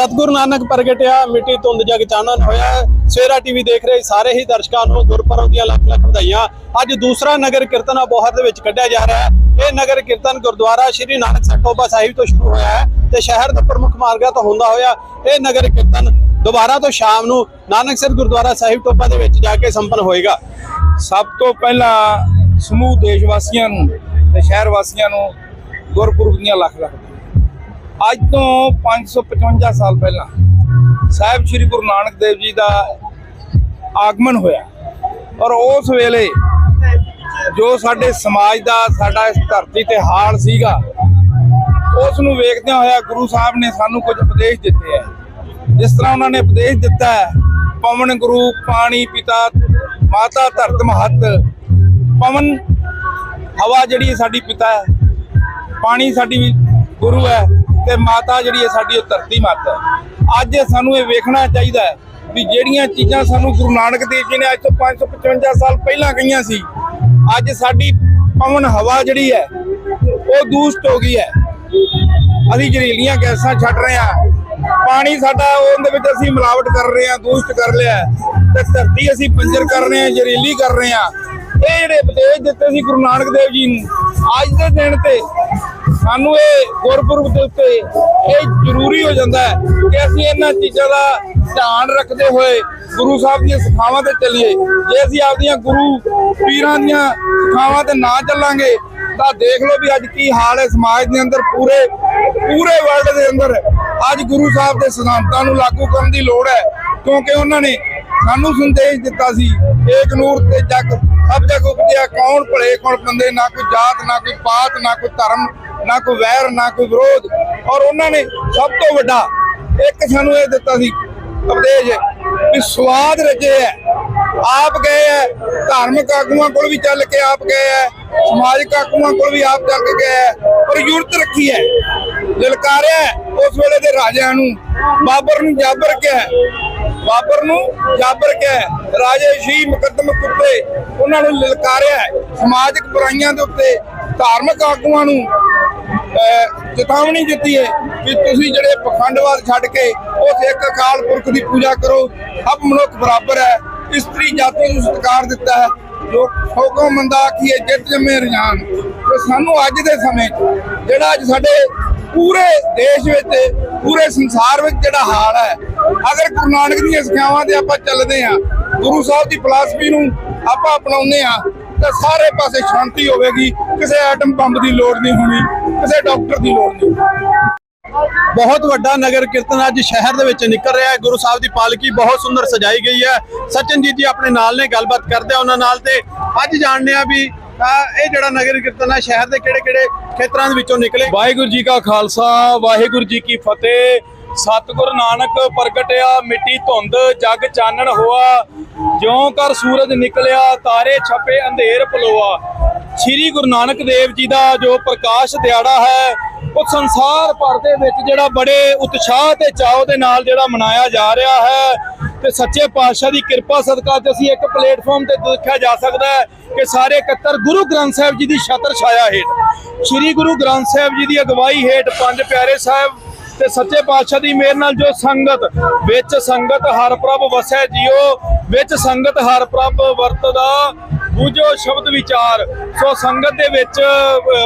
ਸਤਿਗੁਰੂ ਨਾਨਕ ਪ੍ਰਗਟਿਆ, ਮਿੱਟੀ ਧੁੰਦ ਜਗ ਚਾਨਣ ਹੋਇਆ ਸਵੇਰਾ ਟੀਵੀ ਦੇਖ ਰਹੇ ਸਾਰੇ ਹੀ ਦਰਸ਼ਕਾਂ ਨੂੰ ਗੁਰਪੁਰਬ ਦੀਆਂ ਲੱਖ ਲੱਖ ਵਧਾਈਆਂ। ਅੱਜ ਦੂਸਰਾ ਨਗਰ ਕੀਰਤਨ ਅਬੋਹਰ ਦੇ ਵਿੱਚ ਕੱਢਿਆ ਜਾ ਰਿਹਾ ਹੈ। ਇਹ ਨਗਰ ਕੀਰਤਨ ਗੁਰਦੁਆਰਾ ਸ਼੍ਰੀ ਨਾਨਕਸਰ ਟੋਬਾ ਸਾਹਿਬ ਤੋਂ ਸ਼ੁਰੂ ਹੋਇਆ ਹੈ ਤੇ ਸ਼ਹਿਰ ਦੇ ਪ੍ਰਮੁੱਖ ਮਾਰਗਾਂ ਤੋਂ ਹੁੰਦਾ ਹੋਇਆ ਇਹ ਨਗਰ ਕੀਰਤਨ ਦੁਬਾਰਾ ਤੋਂ ਸ਼ਾਮ ਨੂੰ ਨਾਨਕਸਰ ਗੁਰਦੁਆਰਾ ਸਾਹਿਬ ਟੋਬਾ ਦੇ ਵਿੱਚ ਜਾ ਕੇ ਸੰਪੰਨ ਹੋਏਗਾ। ਸਭ ਤੋਂ ਪਹਿਲਾਂ ਸਮੂਹ ਦੇਸ਼ ਵਾਸੀਆਂ ਨੂੰ ਤੇ ਸ਼ਹਿਰ ਵਾਸੀਆਂ ਨੂੰ ਗੁਰਪੁਰਬ ਦੀਆਂ ਲੱਖ ਲੱਖ ਅੱਜ ਤੋਂ 555 ਸਾਲ ਪਹਿਲਾਂ ਸਾਹਿਬ ਸ੍ਰੀ ਗੁਰੂ ਨਾਨਕ ਦੇਵ ਜੀ ਦਾ ਆਗਮਨ ਹੋਇਆ। ਔਰ ਉਸ ਵੇਲੇ ਜੋ ਸਾਡੇ ਸਮਾਜ ਦਾ, ਸਾਡਾ ਇਸ ਧਰਤੀ ਤੇ ਹਾਲ ਸੀਗਾ ਉਸ ਨੂੰ ਵੇਖਦਿਆਂ ਹੋਇਆ ਗੁਰੂ ਸਾਹਿਬ ਨੇ ਸਾਨੂੰ ਕੁਝ ਉਪਦੇਸ਼ ਦਿੱਤੇ ਹੈ। ਜਿਸ ਤਰ੍ਹਾਂ ਉਹਨਾਂ ਨੇ ਉਪਦੇਸ਼ ਦਿੱਤਾ ਹੈ, ਪਵਨ ਗੁਰੂ, ਪਾਣੀ ਪਿਤਾ, ਮਾਤਾ ਧਰਤ ਮਹੱਤ, ਪਵਨ ਹਵਾ ਜਿਹੜੀ ਹੈ ਸਾਡੀ ਪਿਤਾ ਹੈ, ਪਾਣੀ ਸਾਡੀ ਗੁਰੂ ਹੈ ਤੇ ਮਾਤਾ ਜਿਹੜੀ ਹੈ ਸਾਡੀ ਉਹ ਧਰਤੀ ਮਾਤਾ ਹੈ। ਅੱਜ ਸਾਨੂੰ ਇਹ ਵੇਖਣਾ ਚਾਹੀਦਾ ਹੈ ਵੀ ਜਿਹੜੀਆਂ ਚੀਜ਼ਾਂ ਸਾਨੂੰ ਗੁਰੂ ਨਾਨਕ ਦੇਵ ਜੀ ਨੇ ਅੱਜ ਤੋਂ 555 ਸਾਲ ਪਹਿਲਾਂ ਕਹੀਆਂ ਸੀ, ਅੱਜ ਸਾਡੀ ਪਵਨ ਹਵਾ ਜਿਹੜੀ ਹੈ, ਉਹ ਦੂਸ਼ਿਤ ਹੋ ਗਈ ਹੈ। ਅਸੀਂ ਜ਼ਹਿਰੀਲੀਆਂ ਗੈਸਾਂ ਛੱਡ ਰਹੇ ਹਾਂ। ਪਾਣੀ ਸਾਡਾ ਉਹਦੇ ਵਿੱਚ ਅਸੀਂ ਮਿਲਾਵਟ ਕਰ ਰਹੇ ਹਾਂ, ਦੂਸ਼ਿਤ ਕਰ ਲਿਆ ਤੇ ਧਰਤੀ ਅਸੀਂ ਬੰਜਰ ਕਰ ਰਹੇ ਹਾਂ, ਜ਼ਹਿਰੀਲੀ ਕਰ ਰਹੇ ਹਾਂ। ਇਹ ਜਿਹੜੇ ਉਪਦੇਸ਼ ਦਿੱਤੇ ਸੀ ਗੁਰੂ ਨਾਨਕ ਦੇਵ ਜੀ ਨੂੰ, ਅੱਜ ਦੇ ਦਿਨ ਤੇ ਸਾਨੂੰ ਇਹ ਗੁਰਪੁਰਬ ਦੇ ਉੱਤੇ ਇਹ ਜ਼ਰੂਰੀ ਹੋ ਜਾਂਦਾ ਹੈ ਕਿ ਅਸੀਂ ਇਹਨਾਂ ਚੀਜ਼ਾਂ ਦਾ ਧਿਆਨ ਰੱਖਦੇ ਹੋਏ ਗੁਰੂ ਸਾਹਿਬ ਦੀਆਂ ਸਿੱਖਾਵਾਂ ਤੇ ਚੱਲੀਏ। ਜੇ ਅਸੀਂ ਆਪਦੀਆਂ ਗੁਰੂ ਪੀਰਾਂ ਦੀਆਂ ਸਿੱਖਾਵਾਂ ਤੇ ਨਾ ਚੱਲਾਂਗੇ, ਤਾਂ ਦੇਖ ਲਓ ਵੀ ਅੱਜ ਕੀ ਹਾਲ ਹੈ ਸਮਾਜ ਦੇ ਅੰਦਰ, ਪੂਰੇ ਪੂਰੇ ਵਰਲਡ ਦੇ ਅੰਦਰ। ਅੱਜ ਗੁਰੂ ਸਾਹਿਬ ਦੇ ਸਿਧਾਂਤਾਂ ਨੂੰ ਲਾਗੂ ਕਰਨ ਦੀ ਲੋੜ ਹੈ, ਕਿਉਂਕਿ ਉਹਨਾਂ ਨੇ ਸਾਨੂੰ ਸੰਦੇਸ਼ ਦਿੱਤਾ ਸੀ, ਏਕ ਨੂਰ ਤੇ ਜਗ, ਸਭ ਜਗ ਉਪਜਿਆ, ਕੌਣ ਭਲੇ, ਕੌਣ ਬੰਦੇ ਨਾ ਕੋਈ ਜਾਤ, ਨਾ ਕੋਈ ਪਾਤ, ਨਾ ਕੋਈ ਧਰਮ ਨਾ ਕੋਈ ਵੈਰ, ਨਾ ਕੋਈ ਵਿਰੋਧ। ਔਰ ਉਹਨਾਂ ਨੇ ਸਭ ਤੋਂ ਵੱਡਾ ਇੱਕ ਸਾਨੂੰ ਇਹ ਦਿੱਤਾ ਸੀ ਉਪਦੇਸ਼ ਵੀ ਸਵਾਦ ਰਚੇ ਹੈ। ਆਪ ਗਏ ਹੈ, ਧਾਰਮਿਕ ਆਗੂਆਂ ਕੋਲ ਵੀ ਚੱਲ ਕੇ ਆਪ ਗਏ ਹੈ, ਸਮਾਜਿਕ ਆਗੂਆਂ ਕੋਲ ਵੀ ਆਪ ਚੱਲ ਕੇ ਗਏ ਹੈ, ਪਰ ਯੁਰਤ ਰੱਖੀ ਹੈ, ਲਲਕਾਰਿਆ ਉਸ ਵੇਲੇ ਦੇ ਰਾਜਿਆਂ ਨੂੰ, ਬਾਬਰ ਨੂੰ ਜਾਬਰ ਕਿਹਾ ਬਾਬਰ ਨੂੰ ਜਾਬਰ ਕਿਹਾ ਰਾਜੇ ਸ਼ੀ ਮੁਕੱਦਮ ਕੁੱਤੇ, ਉਹਨਾਂ ਨੂੰ ਲਲਕਾਰਿਆ ਸਮਾਜਿਕ ਬੁਰਾਈਆਂ ਦੇ ਉੱਤੇ ਧਾਰਮਿਕ ਆਗੂਆਂ ਨੂੰ ਚੇਤਾਵਨੀ ਦਿੱਤੀ ਹੈ ਕਿ ਤੁਸੀਂ ਜਿਹੜੇ ਪਖੰਡਵਾਦ ਛੱਡ ਕੇ ਉਸ ਇੱਕ ਅਕਾਲ ਪੁਰਖ ਦੀ ਪੂਜਾ ਕਰੋ, ਸਭ ਮਨੁੱਖ ਬਰਾਬਰ ਹੈ। ਇਸਤਰੀ ਜਾਤੀ ਨੂੰ ਸਤਿਕਾਰ ਦਿੱਤਾ ਹੈ। ਜੋ ਹੁਕਮ ਮੰਦਾ ਆਖੀਏ, ਜਿੱਤ ਜਮੇ ਰਜਾਨ ਤੇ ਸਾਨੂੰ ਅੱਜ ਦੇ ਸਮੇਂ ਜਿਹੜਾ ਅੱਜ ਸਾਡੇ ਪੂਰੇ ਦੇਸ਼ ਵਿੱਚ, ਪੂਰੇ ਸੰਸਾਰ ਵਿੱਚ ਜਿਹੜਾ ਹਾਲ ਹੈ, ਅਗਰ ਗੁਰੂ ਨਾਨਕ ਦੀਆਂ ਸਿੱਖਿਆਵਾਂ ਤੇ ਆਪਾਂ ਚੱਲਦੇ ਹਾਂ, ਗੁਰੂ ਸਾਹਿਬ ਦੀ ਫਲਸਫੀ ਨੂੰ ਆਪਾਂ ਅਪਣਾਉਂਦੇ ਹਾਂ, ਤਾਂ ਸਾਰੇ ਪਾਸੇ ਸ਼ਾਂਤੀ ਹੋਵੇਗੀ। ਕਿਸੇ ਐਟਮ ਬੰਬ ਦੀ ਲੋੜ ਨਹੀਂ ਹੋਣੀ। ਕਿਸੇ ਡਾਕਟਰ ਦੀ ਲੋੜ ਨਹੀਂ। ਬਹੁਤ ਵੱਡਾ ਨਗਰ ਕੀਰਤਨ ਅੱਜ ਸ਼ਹਿਰ ਦੇ ਵਿੱਚ ਨਿਕਲ ਰਿਹਾ ਹੈ। ਗੁਰੂ ਸਾਹਿਬ ਦੀ ਪਾਲਕੀ ਬਹੁਤ ਸੁੰਦਰ ਸਜਾਈ ਗਈ ਹੈ। ਸਚਨਜੀਤ ਜੀ ਆਪਣੇ ਨਾਲ ਨੇ, ਗੱਲਬਾਤ ਕਰਦੇ ਆ ਉਹਨਾਂ ਨਾਲ ਤੇ ਅੱਜ ਜਾਣਦੇ ਆ ਵੀ ਇਹ ਜਿਹੜਾ ਨਗਰ ਕੀਰਤਨ ਹੈ, ਸ਼ਹਿਰ ਦੇ ਕਿਹੜੇ ਕਿਹੜੇ ਖੇਤਰਾਂ ਦੇ ਵਿੱਚੋਂ ਨਿਕਲੇ? ਵਾਹਿਗੁਰੂ ਜੀ ਕਾ ਖਾਲਸਾ, ਵਾਹਿਗੁਰੂ ਜੀ ਕੀ ਫਤਿਹ। ਸਤਿਗੁਰ ਨਾਨਕ ਪ੍ਰਗਟਿਆ ਮਿੱਟੀ ਧੁੰਦ, ਜਗ ਚਾਨਣ ਹੋਆ। ਜਿਉਂ ਕਰ ਸੂਰਜ ਨਿਕਲਿਆ, ਤਾਰੇ ਛਪੇ ਅੰਧੇਰ ਪਲੋਆ ਸ੍ਰੀ ਗੁਰੂ ਨਾਨਕ ਦੇਵ ਜੀ ਦਾ ਜੋ ਪ੍ਰਕਾਸ਼ ਦਿਹਾੜਾ ਹੈ, ਉਹ ਸੰਸਾਰ ਭਰ ਦੇ ਵਿੱਚ ਜਿਹੜਾ ਬੜੇ ਉਤਸ਼ਾਹ ਤੇ ਚਾਅ ਦੇ ਨਾਲ ਜਿਹੜਾ ਮਨਾਇਆ ਜਾ ਰਿਹਾ ਹੈ, ਤੇ ਸੱਚੇ ਪਾਤਸ਼ਾਹ ਦੀ ਕਿਰਪਾ ਸਦਕਾ ਤੇ ਅਸੀਂ ਇੱਕ ਪਲੇਟਫਾਰਮ ਤੇ ਦੇਖਿਆ ਜਾ ਸਕਦਾ ਹੈ ਕਿ ਸਾਰੇ ਇਕੱਤਰ ਗੁਰੂ ਗ੍ਰੰਥ ਸਾਹਿਬ ਜੀ ਦੀ ਛਤਰ ਛਾਇਆ ਹੇਠ। ਸ੍ਰੀ ਗੁਰੂ ਗ੍ਰੰਥ ਸਾਹਿਬ ਜੀ ਦੀ ਅਗਵਾਈ ਹੇਠ ਪੰਜ ਪਿਆਰੇ ਸਾਹਿਬ ਤੇ ਸੱਚੇ ਪਾਤਸ਼ਾਹ ਦੀ ਮਿਹਰ ਨਾਲ ਜੋ ਸੰਗਤ, ਵਿੱਚ ਸੰਗਤ ਹਰ ਪ੍ਰਭ ਵਸੈ ਜਿਉ ਵਿੱਚ ਸੰਗਤ ਹਰ ਪ੍ਰਭ ਵਰਤਦਾ, ਬੂਝੋ ਸ਼ਬਦ ਵਿਚਾਰ। ਸੋ ਸੰਗਤ ਦੇ ਵਿੱਚ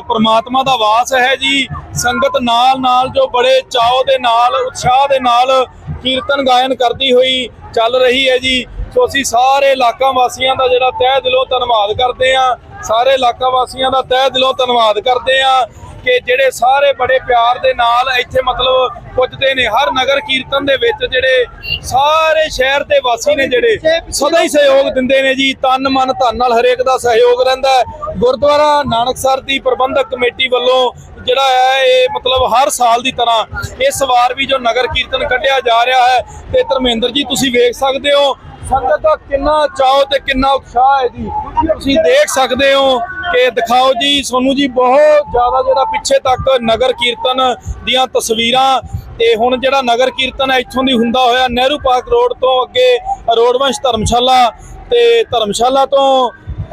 ਪ੍ਰਮਾਤਮਾ ਦਾ ਵਾਸ ਹੈ ਜੀ। ਸੰਗਤ ਨਾਲ ਨਾਲ ਜੋ ਬੜੇ ਚਾਅ ਦੇ ਨਾਲ, ਉਤਸ਼ਾਹ ਦੇ ਨਾਲ ਕੀਰਤਨ ਗਾਇਨ ਕਰਦੀ ਹੋਈ ਚੱਲ ਰਹੀ ਹੈ ਜੀ। ਸੋ ਅਸੀਂ ਸਾਰੇ ਇਲਾਕਾ ਵਾਸੀਆਂ ਦਾ ਜਿਹੜਾ ਤਹਿ ਦਿਲੋਂ ਧੰਨਵਾਦ ਕਰਦੇ ਆ ਸਾਰੇ ਇਲਾਕਾ ਵਾਸੀਆਂ ਦਾ ਤਹਿ ਦਿਲੋਂ ਧੰਨਵਾਦ ਕਰਦੇ ਆ ਕਿ ਜਿਹੜੇ ਸਾਰੇ ਬੜੇ ਪਿਆਰ ਦੇ ਨਾਲ ਇੱਥੇ ਮਤਲਬ ਪੁੱਜਦੇ ਨੇ, ਹਰ ਨਗਰ ਕੀਰਤਨ ਦੇ ਵਿੱਚ ਜਿਹੜੇ ਸਾਰੇ ਸ਼ਹਿਰ ਦੇ ਵਾਸੀ ਨੇ ਜਿਹੜੇ, ਸਦਾ ਹੀ ਸਹਿਯੋਗ ਦਿੰਦੇ ਨੇ ਜੀ, ਤਨ ਮਨ ਧਨ ਨਾਲ ਹਰੇਕ ਦਾ ਸਹਿਯੋਗ ਰਹਿੰਦਾ ਗੁਰਦੁਆਰਾ ਨਾਨਕਸਰ ਦੀ ਪ੍ਰਬੰਧਕ ਕਮੇਟੀ ਵੱਲੋਂ ਜਿਹੜਾ ਹੈ, ਇਹ ਮਤਲਬ ਹਰ ਸਾਲ ਦੀ ਤਰ੍ਹਾਂ ਇਸ ਵਾਰ ਵੀ ਜੋ ਨਗਰ ਕੀਰਤਨ ਕੱਢਿਆ ਜਾ ਰਿਹਾ ਹੈ, ਤੇ ਧਰਮੇਂਦਰ ਜੀ, ਤੁਸੀਂ ਵੇਖ ਸਕਦੇ ਹੋ, ਸੰਗਤ ਦਾ ਕਿੰਨਾ ਚਾਅ ਤੇ ਕਿੰਨਾ ਉਤਸ਼ਾਹ ਹੈ ਜੀ। ਤੁਸੀਂ ਦੇਖ ਸਕਦੇ ਹੋ ਕਿ ਦਿਖਾਓ ਜੀ, ਸੋਨੂੰ ਜੀ, ਬਹੁਤ ਜ਼ਿਆਦਾ ਜਿਹੜਾ ਪਿੱਛੇ ਤੱਕ ਨਗਰ ਕੀਰਤਨ ਦੀਆਂ ਤਸਵੀਰਾਂ ਤੇ ਹੁਣ ਜਿਹੜਾ ਨਗਰ ਕੀਰਤਨ ਹੈ, ਇੱਥੋਂ ਦੀ ਹੁੰਦਾ ਹੋਇਆ ਨਹਿਰੂ ਪਾਰਕ ਰੋਡ ਤੋਂ ਅੱਗੇ ਰੋਡਵੰਸ਼ ਧਰਮਸ਼ਾਲਾ ਤੇ ਧਰਮਸ਼ਾਲਾ ਤੋਂ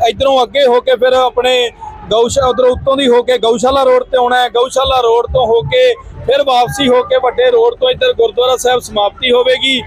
ਇਧਰੋਂ ਅੱਗੇ ਹੋ ਕੇ ਫਿਰ ਆਪਣੇ ਗਊਸ਼ਾ, ਉਧਰ ਉੱਤੋਂ ਦੀ ਹੋ ਕੇ ਗਊਸ਼ਾਲਾ ਰੋਡ ਤੇ ਆਉਣਾ ਹੈ। ਗਊਸ਼ਾਲਾ ਰੋਡ ਤੋਂ ਹੋ ਕੇ ਫਿਰ ਵਾਪਸੀ ਹੋ ਕੇ ਵੱਡੇ ਰੋਡ ਤੋਂ ਇੱਧਰ ਗੁਰਦੁਆਰਾ ਸਾਹਿਬ ਸਮਾਪਤੀ ਹੋਵੇਗੀ।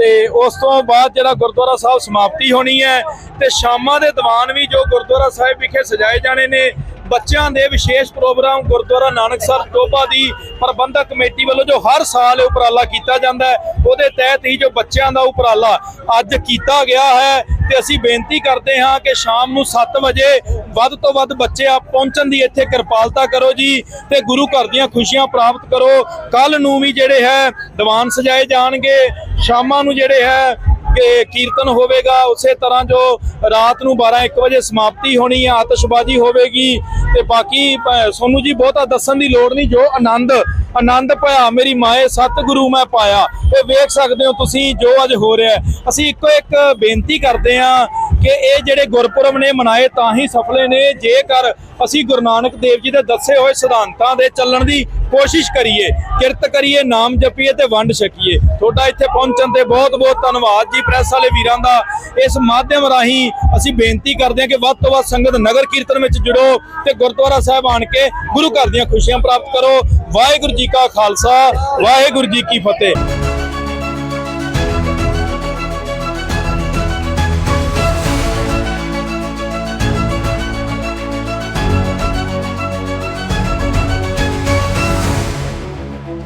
ਤੇ ਉਸ ਤੋਂ ਬਾਅਦ ਜਿਹੜਾ ਗੁਰਦੁਆਰਾ ਸਾਹਿਬ ਸਮਾਪਤੀ ਹੋਣੀ ਹੈ ਤੇ ਸ਼ਾਮਾਂ ਦੇ ਦੀਵਾਨ ਵੀ ਜੋ ਗੁਰਦੁਆਰਾ ਸਾਹਿਬ ਵਿਖੇ ਸਜਾਏ ਜਾਣੇ ਨੇ, ਬੱਚਿਆਂ ਦੇ ਵਿਸ਼ੇਸ਼ ਪ੍ਰੋਗਰਾਮ ਗੁਰਦੁਆਰਾ ਨਾਨਕ ਸਾਹਿਬ ਟੋਬਾ ਦੀ ਪ੍ਰਬੰਧਕ ਕਮੇਟੀ ਵੱਲੋਂ ਜੋ ਹਰ ਸਾਲ ਉਪਰਾਲਾ ਕੀਤਾ ਜਾਂਦਾ ਹੈ, ਉਹਦੇ ਤਹਿਤ ਹੀ ਜੋ ਬੱਚਿਆਂ ਦਾ ਉਪਰਾਲਾ ਅੱਜ ਕੀਤਾ ਗਿਆ ਹੈ ਤੇ ਅਸੀਂ ਬੇਨਤੀ ਕਰਦੇ ਹਾਂ ਕਿ ਸ਼ਾਮ ਨੂੰ 7 ਵਜੇ ਵੱਧ ਤੋਂ ਵੱਧ ਬੱਚੇ ਆ ਪਹੁੰਚਣ ਦੀ ਇੱਥੇ ਕਿਰਪਾਲਤਾ ਕਰੋ ਜੀ ਤੇ ਗੁਰੂ ਘਰ ਦੀਆਂ ਖੁਸ਼ੀਆਂ ਪ੍ਰਾਪਤ ਕਰੋ। ਕੱਲ ਨੂੰ ਵੀ ਜਿਹੜੇ ਹੈ, ਦੀਵਾਨ ਸਜਾਏ ਜਾਣਗੇ। ਸ਼ਾਮਾਂ ਨੂੰ ਜਿਹੜੇ ਹੈ, ਕਿ ਕੀਰਤਨ ਹੋਵੇਗਾ, ਉਸੇ ਤਰ੍ਹਾਂ ਜੋ ਰਾਤ ਨੂੰ 12 1 ਵਜੇ ਸਮਾਪਤੀ ਹੋਣੀ ਹੈ, ਆਤਿਸ਼ਬਾਜ਼ੀ ਹੋਵੇਗੀ। ਤੇ ਬਾਕੀ ਭ- ਜੀ, ਬਹੁਤਾ ਦੱਸਣ ਦੀ ਲੋੜ ਨਹੀਂ, ਜੋ ਆਨੰਦ ਆਨੰਦ ਭਇਆ ਮੇਰੀ ਮਾਏ, ਸਤਿਗੁਰੂ ਮੈਂ ਪਾਇਆ। ਇਹ ਵੇਖ ਸਕਦੇ ਹੋ ਤੁਸੀਂ ਜੋ ਅੱਜ ਹੋ ਰਿਹਾ ਅਸੀਂ ਇੱਕੋ ਇੱਕ ਬੇਨਤੀ ਕਰਦੇ ਹਾਂ ਕਿ ਇਹ ਜਿਹੜੇ ਗੁਰਪੁਰਬ ਨੇ ਮਨਾਏ ਤਾਂ ਹੀ ਸਫਲੇ ਨੇ। ਜੇਕਰ ਅਸੀਂ ਗੁਰੂ ਨਾਨਕ ਦੇਵ ਜੀ ਦੇ ਦੱਸੇ ਹੋਏ ਸਿਧਾਂਤਾਂ ਦੇ ਚੱਲਣ ਦੀ ਕੋਸ਼ਿਸ਼ ਕਰੀਏ, ਕਿਰਤ ਕਰੀਏ, ਨਾਮ ਜਪੀਏ ਤੇ ਵੰਡ ਛਕੀਏ, ਤੁਹਾਡਾ ਇੱਥੇ ਪਹੁੰਚਣ ਤੇ ਬਹੁਤ ਬਹੁਤ ਧੰਨਵਾਦ ਜੀ। ਪ੍ਰੈਸ ਵਾਲੇ ਵੀਰਾਂ ਦਾ ਇਸ ਮਾਧਿਅਮ ਰਾਹੀਂ ਅਸੀਂ ਬੇਨਤੀ ਕਰਦੇ ਹਾਂ ਕਿ ਵੱਧ ਤੋਂ ਵੱਧ ਸੰਗਤ ਨਗਰ ਕੀਰਤਨ ਵਿੱਚ ਜੁੜੋ ਤੇ ਗੁਰਦੁਆਰਾ ਸਾਹਿਬ ਆਣ ਕੇ ਗੁਰੂ ਘਰ ਦੀਆਂ ਖੁਸ਼ੀਆਂ ਪ੍ਰਾਪਤ ਕਰੋ। ਵਾਹਿਗੁਰੂ ਜੀ ਕਾ ਖਾਲਸਾ, ਵਾਹਿਗੁਰੂ ਜੀ ਕੀ ਫਤਿਹ।